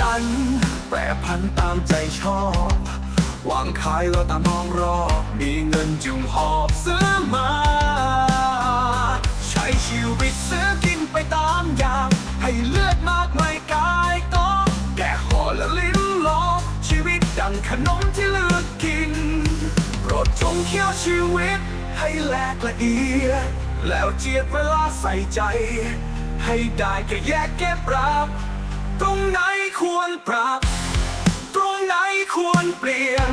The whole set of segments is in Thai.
จัน แปรพันตามใจชอบวางขายแล้วตามมองรอบ มีเงินจุงหอบซื้อมา ใช้ชีวิตซื้อกินไปตามอย่าง ให้เลือดมากไม่กายต้องแกะห่อและลิ้นลองชีวิตดังขนมที่เลือกกินโปรดจงเคี่ยวชีวิต ให้แหลกละเอียดแล้วเจียดเวลาใส่ใจ ให้ได้แค่แยกเก็บรับ ตรงไหนควรปรับ ตรงไหนควรเปลี่ยน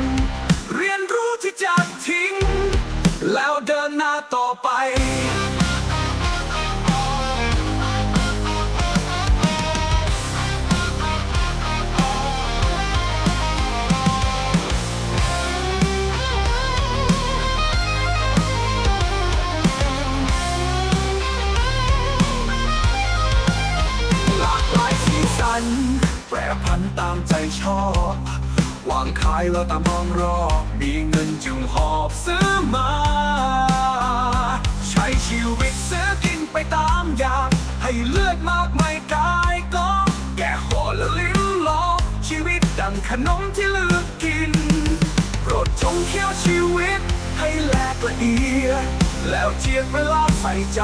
เรียนรู้ที่จะทิ้ง แล้วเดินหน้าต่อไป น แปรพันตามใจชอบวางขายแล้วตามมองรอบ มีเงินจึงหอบซื้อมา ใช้ชีวิตซื้อกินไปตามอยาก ให้เลือดมากไม่กายก็แกะห่อและลิ้มลองชีวิตดังขนมที่เลือกกินโปรดจงเคี่ยวชีวิต ให้แหลกละเอียดแล้วเจียดเวลาใส่ใจ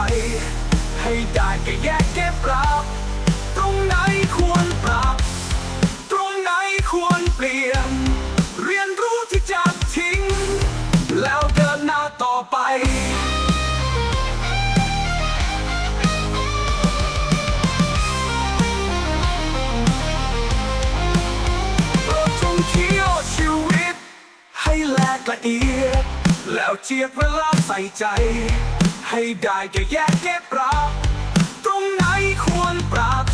ให้ได้แค่แยกเก็บรับ รงไหนควรปรับ ตรงไหนควรเปลี่ยน เรียนรู้ที่จะทิ้ง แล้วเดินหน้าต่อไปโปรดจงเที่ยวชีวิต ให้แหลกละเอียด แล้วเจียดเวลาใส่ใจ ให้ได้แค่แยกเก็บรับ ตรงไหนควรปรับ